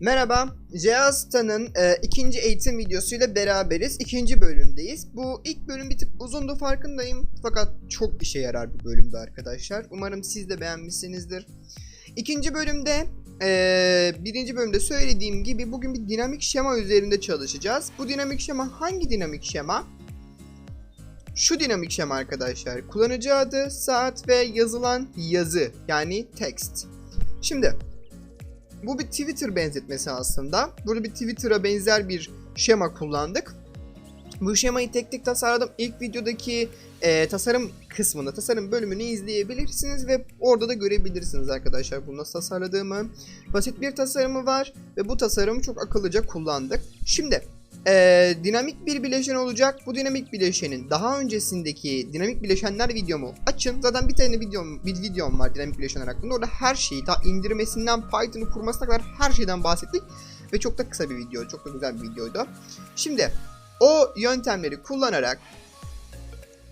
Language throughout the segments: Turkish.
Merhaba, Cihaztan'ın e, ikinci eğitim videosuyla beraberiz. İkinci bölümdeyiz. Bu ilk bölüm bir tık uzundu farkındayım. Fakat çok işe yarar bir bölümdü arkadaşlar. Umarım siz de beğenmişsinizdir. İkinci bölümde, e, birinci bölümde söylediğim gibi bugün bir dinamik şema üzerinde çalışacağız. Bu dinamik şema hangi dinamik şema? Şu dinamik şema arkadaşlar. Kullanıcı adı, saat ve yazılan yazı yani text. Şimdi bu bir Twitter benzetmesi aslında. Burada bir Twitter'a benzer bir şema kullandık. Bu şemayı tek tek tasarladım. İlk videodaki e, tasarım kısmında, tasarım bölümünü izleyebilirsiniz ve orada da görebilirsiniz arkadaşlar bunu nasıl tasarladığımı. Basit bir tasarımı var ve bu tasarımı çok akıllıca kullandık. Şimdi e, dinamik bir bileşen olacak. Bu dinamik bileşenin daha öncesindeki dinamik bileşenler videomu açın. Zaten bir tane videom, bir videom var dinamik bileşenler hakkında. Orada her şeyi, ta indirmesinden Python'ı kurmasına kadar her şeyden bahsettik. Ve çok da kısa bir video, çok da güzel bir videoydu. Şimdi o yöntemleri kullanarak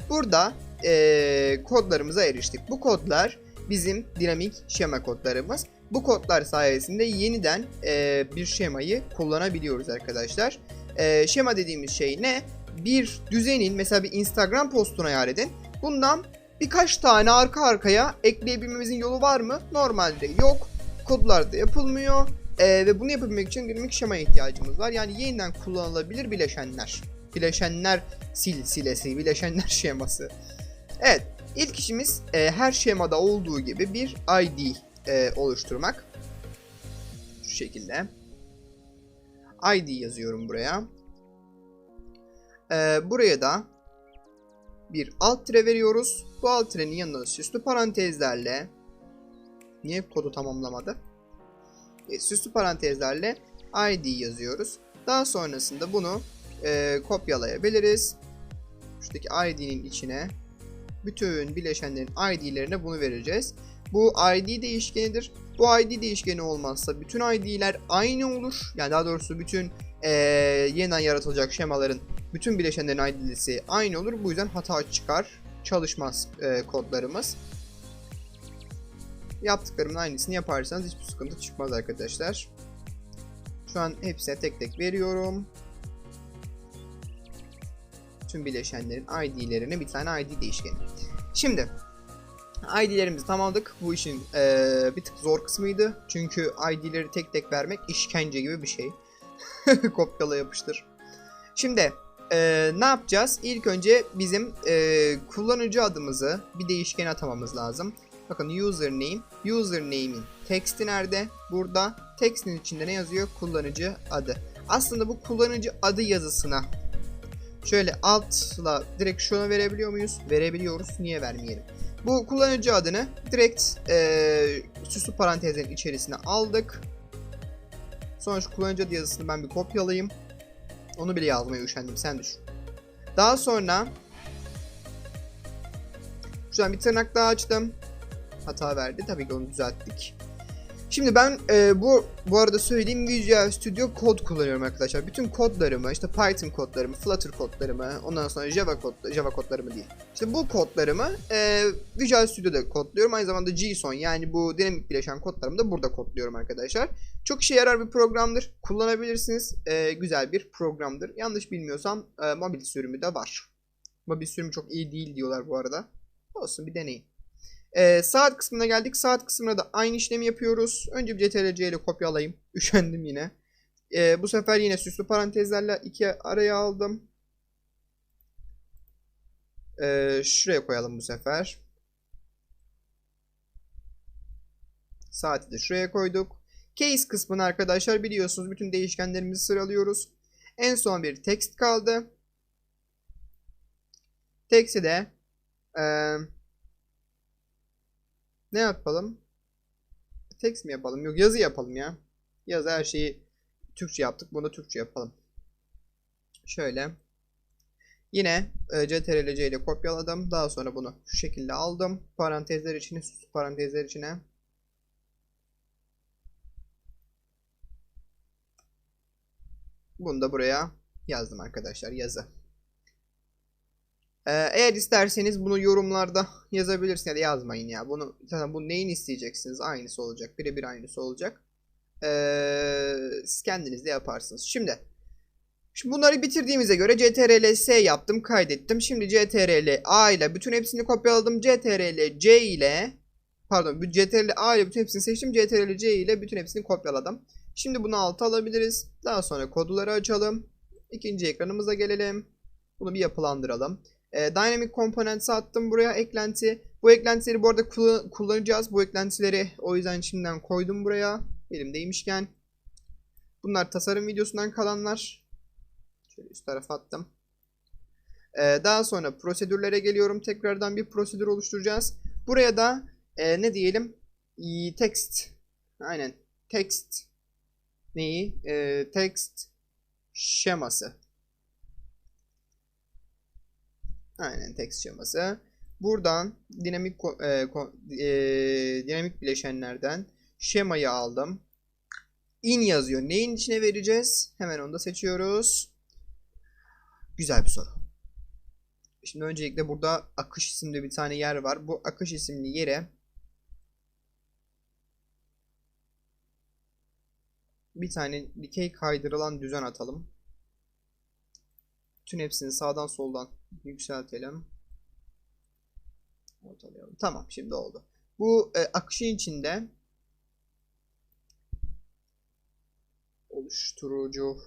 burada e, kodlarımıza eriştik. Bu kodlar bizim dinamik şema kodlarımız. Bu kodlar sayesinde yeniden e, bir şemayı kullanabiliyoruz arkadaşlar. E, şema dediğimiz şey ne? Bir düzenin mesela bir Instagram postunu hayal edin. Bundan birkaç tane arka arkaya ekleyebilmemizin yolu var mı? Normalde yok. Kodlarda yapılmıyor. E, ve bunu yapabilmek için dinamik şemaya ihtiyacımız var. Yani yeniden kullanılabilir bileşenler. Bileşenler silsilesi, bileşenler şeması. Evet, ilk işimiz e, her şemada olduğu gibi bir ID e, oluşturmak. Şu şekilde. ID yazıyorum buraya. Ee, buraya da bir alt tire veriyoruz. Bu alt tirenin yanına süslü parantezlerle niye kodu tamamlamadı? E, süslü parantezlerle ID yazıyoruz. Daha sonrasında bunu e, kopyalayabiliriz. Şuradaki ID'nin içine bütün bileşenlerin ID'lerine bunu vereceğiz. Bu ID değişkenidir. Bu ID değişkeni olmazsa bütün ID'ler aynı olur. Yani daha doğrusu bütün ee, yeniden yaratılacak şemaların bütün bileşenlerin ID'si aynı olur. Bu yüzden hata çıkar. Çalışmaz e, kodlarımız. Yaptıklarımın aynısını yaparsanız hiçbir sıkıntı çıkmaz arkadaşlar. Şu an hepsine tek tek veriyorum. Tüm bileşenlerin ID'lerine bir tane ID değişkeni. Şimdi ID'lerimizi tamamladık. Bu işin ee, bir tık zor kısmıydı. Çünkü ID'leri tek tek vermek işkence gibi bir şey. Kopyala yapıştır. Şimdi ee, ne yapacağız? İlk önce bizim ee, kullanıcı adımızı bir değişkene atamamız lazım. Bakın username. Username'in text'i nerede? Burada. Text'in içinde ne yazıyor? Kullanıcı adı. Aslında bu kullanıcı adı yazısına şöyle altla direkt şuna verebiliyor muyuz? Verebiliyoruz. Niye vermeyelim? Bu kullanıcı adını direkt e, süslü parantezlerin içerisine aldık. Sonra şu kullanıcı adı yazısını ben bir kopyalayayım. Onu bile yazmaya üşendim sen düşün. Daha sonra şuradan bir tırnak daha açtım. Hata verdi. Tabii ki onu düzelttik. Şimdi ben e, bu bu arada söylediğim Visual Studio kod kullanıyorum arkadaşlar. Bütün kodlarımı, işte Python kodlarımı, Flutter kodlarımı, ondan sonra Java kod Java kodlarımı değil. İşte bu kodlarımı e, Visual Studio'da kodluyorum. Aynı zamanda JSON yani bu dinamik bileşen kodlarımı da burada kodluyorum arkadaşlar. Çok işe yarar bir programdır. Kullanabilirsiniz. E, güzel bir programdır. Yanlış bilmiyorsam e, mobil sürümü de var. Mobil sürümü çok iyi değil diyorlar bu arada. Olsun bir deneyin. Ee, saat kısmına geldik. Saat kısmına da aynı işlemi yapıyoruz. Önce bir CTRL-C ile kopyalayayım. Üşendim yine. Ee, bu sefer yine süslü parantezlerle iki araya aldım. Ee, şuraya koyalım bu sefer. Saati de şuraya koyduk. Case kısmını arkadaşlar biliyorsunuz bütün değişkenlerimizi sıralıyoruz. En son bir text kaldı. Text'i de eee ne yapalım? Text mi yapalım? Yok yazı yapalım ya. Yazı her şeyi Türkçe yaptık. Bunu da Türkçe yapalım. Şöyle. Yine e, CTRL-C ile kopyaladım. Daha sonra bunu şu şekilde aldım. Parantezler içine, parantezler içine. Bunu da buraya yazdım arkadaşlar. Yazı. Eğer isterseniz bunu yorumlarda yazabilirsiniz ya da yazmayın ya. Bunu zaten bu neyin isteyeceksiniz? Aynısı olacak. Birebir aynısı olacak. Ee, siz kendiniz de yaparsınız. Şimdi Şimdi bunları bitirdiğimize göre CTRL S yaptım, kaydettim. Şimdi CTRL A ile bütün hepsini kopyaladım. CTRL C ile pardon, CTRL A ile bütün hepsini seçtim. CTRL C ile bütün hepsini kopyaladım. Şimdi bunu alta alabiliriz. Daha sonra kodları açalım. İkinci ekranımıza gelelim. Bunu bir yapılandıralım. Ee, Dynamic Components'ı attım buraya eklenti. Bu eklentileri bu arada kullan- kullanacağız. Bu eklentileri o yüzden şimdiden koydum buraya. Elimdeymişken. Bunlar tasarım videosundan kalanlar. Şöyle üst tarafa attım. Ee, daha sonra prosedürlere geliyorum. Tekrardan bir prosedür oluşturacağız. Buraya da e, ne diyelim? İyi, Text. Aynen. Text. Neyi? Ee, text şeması. Aynen text şeması. Buradan dinamik e, e, dinamik bileşenlerden şemayı aldım. In yazıyor. Neyin içine vereceğiz? Hemen onu da seçiyoruz. Güzel bir soru. Şimdi öncelikle burada akış isimli bir tane yer var. Bu akış isimli yere bir tane dikey kaydırılan düzen atalım. Bütün hepsini sağdan soldan yükseltelim. Ortalayalım. Tamam şimdi oldu. Bu e, akışın içinde oluşturucu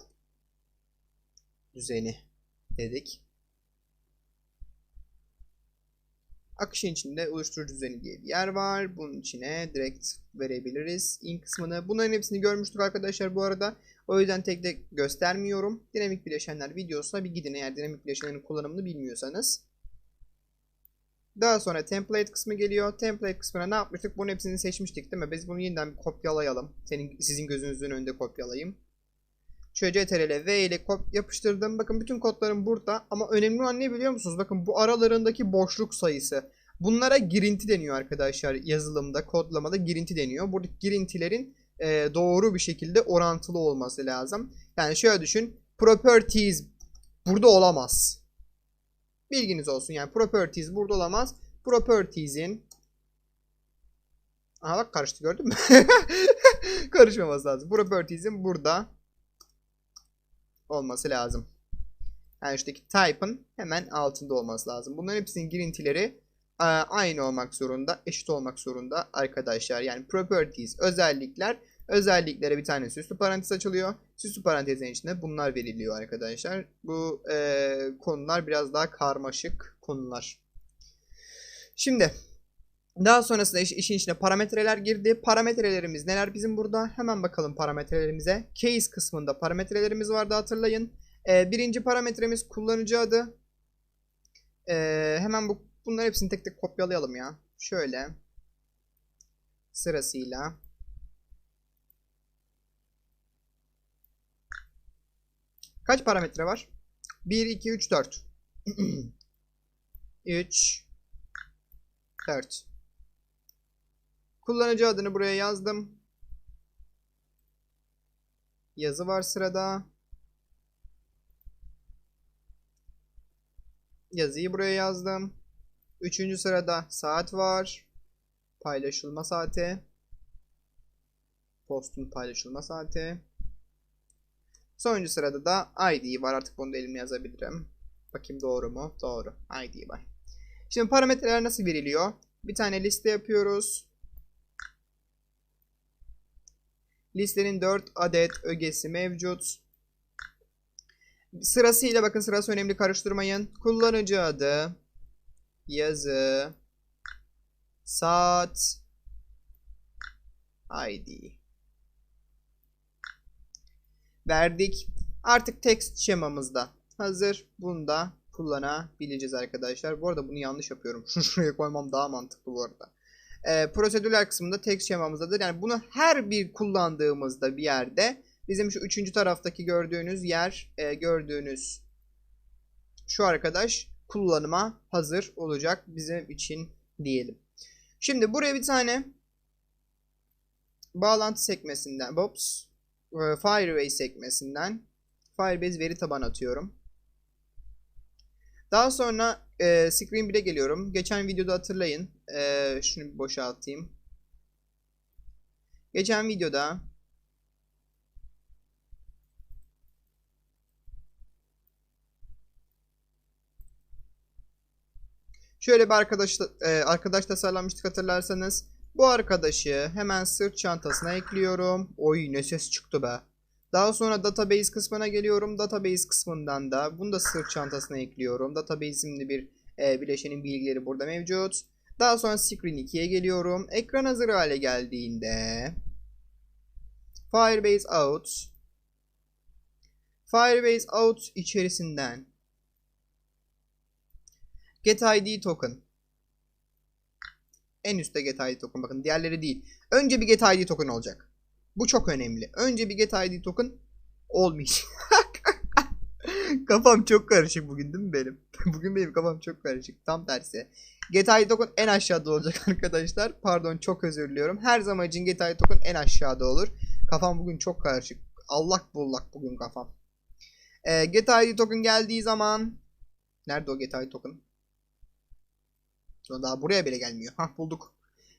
düzeni dedik. Akışın içinde oluşturucu düzeni diye bir yer var. Bunun içine direkt verebiliriz in kısmını. Bunların hepsini görmüştük arkadaşlar bu arada. O yüzden tek tek göstermiyorum. Dinamik bileşenler videosuna bir gidin eğer dinamik bileşenlerin kullanımını bilmiyorsanız. Daha sonra template kısmı geliyor. Template kısmına ne yapmıştık? Bunun hepsini seçmiştik değil mi? Biz bunu yeniden bir kopyalayalım. Senin, sizin gözünüzün önünde kopyalayayım. Şöyle CTRL V ile yapıştırdım. Bakın bütün kodlarım burada. Ama önemli olan ne biliyor musunuz? Bakın bu aralarındaki boşluk sayısı. Bunlara girinti deniyor arkadaşlar. Yazılımda, kodlamada girinti deniyor. Buradaki girintilerin e, doğru bir şekilde orantılı olması lazım. Yani şöyle düşün. Properties burada olamaz. Bilginiz olsun. Yani properties burada olamaz. Properties'in Aha bak karıştı gördün mü? Karışmaması lazım. Properties'in burada olması lazım. Yani şuradaki type'ın hemen altında olması lazım. Bunların hepsinin girintileri e, aynı olmak zorunda, eşit olmak zorunda arkadaşlar. Yani properties, özellikler, özelliklere bir tane süslü parantez açılıyor. Süslü parantezin içinde bunlar veriliyor arkadaşlar. Bu e, konular biraz daha karmaşık konular. Şimdi daha sonrasında iş, işin içine parametreler girdi. Parametrelerimiz neler bizim burada? Hemen bakalım parametrelerimize. Case kısmında parametrelerimiz vardı hatırlayın. Ee, birinci parametremiz kullanıcı adı. Ee, hemen bu bunların hepsini tek tek kopyalayalım ya. Şöyle. Sırasıyla. Kaç parametre var? 1, 2, 3, 4. 3, 4. Kullanıcı adını buraya yazdım. Yazı var sırada. Yazıyı buraya yazdım. Üçüncü sırada saat var. Paylaşılma saati. Postun paylaşılma saati. Sonuncu sırada da ID var. Artık bunu da elimle yazabilirim. Bakayım doğru mu? Doğru. ID var. Şimdi parametreler nasıl veriliyor? Bir tane liste yapıyoruz. Listenin 4 adet ögesi mevcut. Sırasıyla bakın sırası önemli karıştırmayın. Kullanıcı adı, yazı, saat, ID. Verdik. Artık text şemamızda hazır. Bunu da kullanabileceğiz arkadaşlar. Bu arada bunu yanlış yapıyorum. Şuraya koymam daha mantıklı bu arada. Ee, prosedürler kısmında text şemamızdadır. Yani bunu her bir kullandığımızda bir yerde bizim şu üçüncü taraftaki gördüğünüz yer e, gördüğünüz şu arkadaş kullanıma hazır olacak bizim için diyelim. Şimdi buraya bir tane bağlantı sekmesinden Bops e, Firebase sekmesinden Firebase veri tabanı atıyorum. Daha sonra e, Screen 1'e geliyorum. Geçen videoda hatırlayın. E, şunu bir boşaltayım. Geçen videoda Şöyle bir arkadaş, e, arkadaş tasarlamıştık hatırlarsanız. Bu arkadaşı hemen sırt çantasına ekliyorum. Oy ne ses çıktı be. Daha sonra database kısmına geliyorum. Database kısmından da bunu da sırt çantasına ekliyorum. Database isimli bir e, bileşenin bilgileri burada mevcut. Daha sonra screen 2'ye geliyorum. Ekran hazır hale geldiğinde Firebase out Firebase out içerisinden Get ID token en üstte get ID token bakın diğerleri değil. Önce bir get ID token olacak. Bu çok önemli. Önce bir get ID token olmayacak. kafam çok karışık bugün değil mi benim? bugün benim kafam çok karışık. Tam tersi. Get ID token en aşağıda olacak arkadaşlar. Pardon çok özür diliyorum. Her zaman için get ID token en aşağıda olur. Kafam bugün çok karışık. Allak bullak bugün kafam. Ee, get ID token geldiği zaman Nerede o get ID token? Sonra daha buraya bile gelmiyor. Hah bulduk.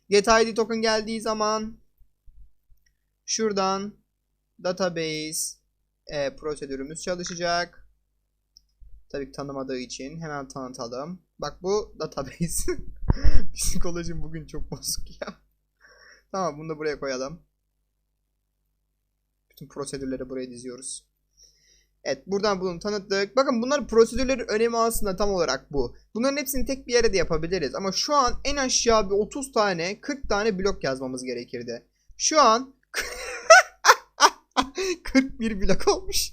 Get ID token geldiği zaman şuradan database e, prosedürümüz çalışacak. Tabii ki tanımadığı için hemen tanıtalım. Bak bu database. Psikolojim bugün çok bozuk ya. Tamam bunu da buraya koyalım. Bütün prosedürleri buraya diziyoruz. Evet buradan bunu tanıttık. Bakın bunlar prosedürlerin önemi aslında tam olarak bu. Bunların hepsini tek bir yere de yapabiliriz. Ama şu an en aşağı bir 30 tane 40 tane blok yazmamız gerekirdi. Şu an 41 blok olmuş.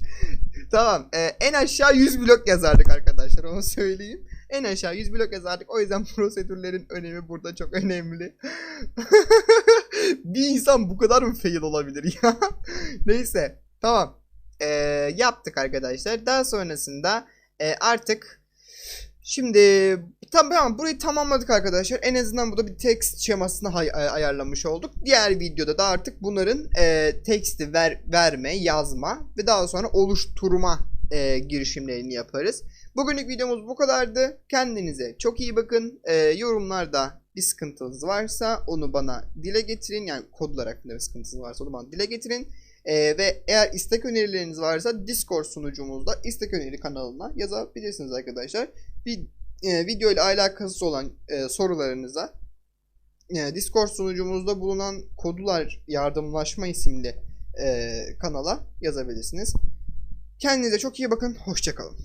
tamam e, en aşağı 100 blok yazardık arkadaşlar onu söyleyeyim. En aşağı 100 blok yazardık. O yüzden prosedürlerin önemi burada çok önemli. bir insan bu kadar mı fail olabilir ya? Neyse tamam e, yaptık arkadaşlar. Daha sonrasında e, artık şimdi tamam burayı tamamladık arkadaşlar. En azından burada bir text şemasını ay- ayarlamış olduk. Diğer videoda da artık bunların e, teksti ver verme, yazma ve daha sonra oluşturma e, girişimlerini yaparız. Bugünlük videomuz bu kadardı. Kendinize çok iyi bakın. E, yorumlarda bir sıkıntınız varsa onu bana dile getirin. Yani kodlar hakkında bir sıkıntınız varsa onu bana dile getirin. Ee, ve eğer istek önerileriniz varsa Discord sunucumuzda istek öneri kanalına yazabilirsiniz arkadaşlar. Bir e, video ile alakası olan e, sorularınıza e, Discord sunucumuzda bulunan Kodular Yardımlaşma isimli e, kanala yazabilirsiniz. Kendinize çok iyi bakın. Hoşçakalın.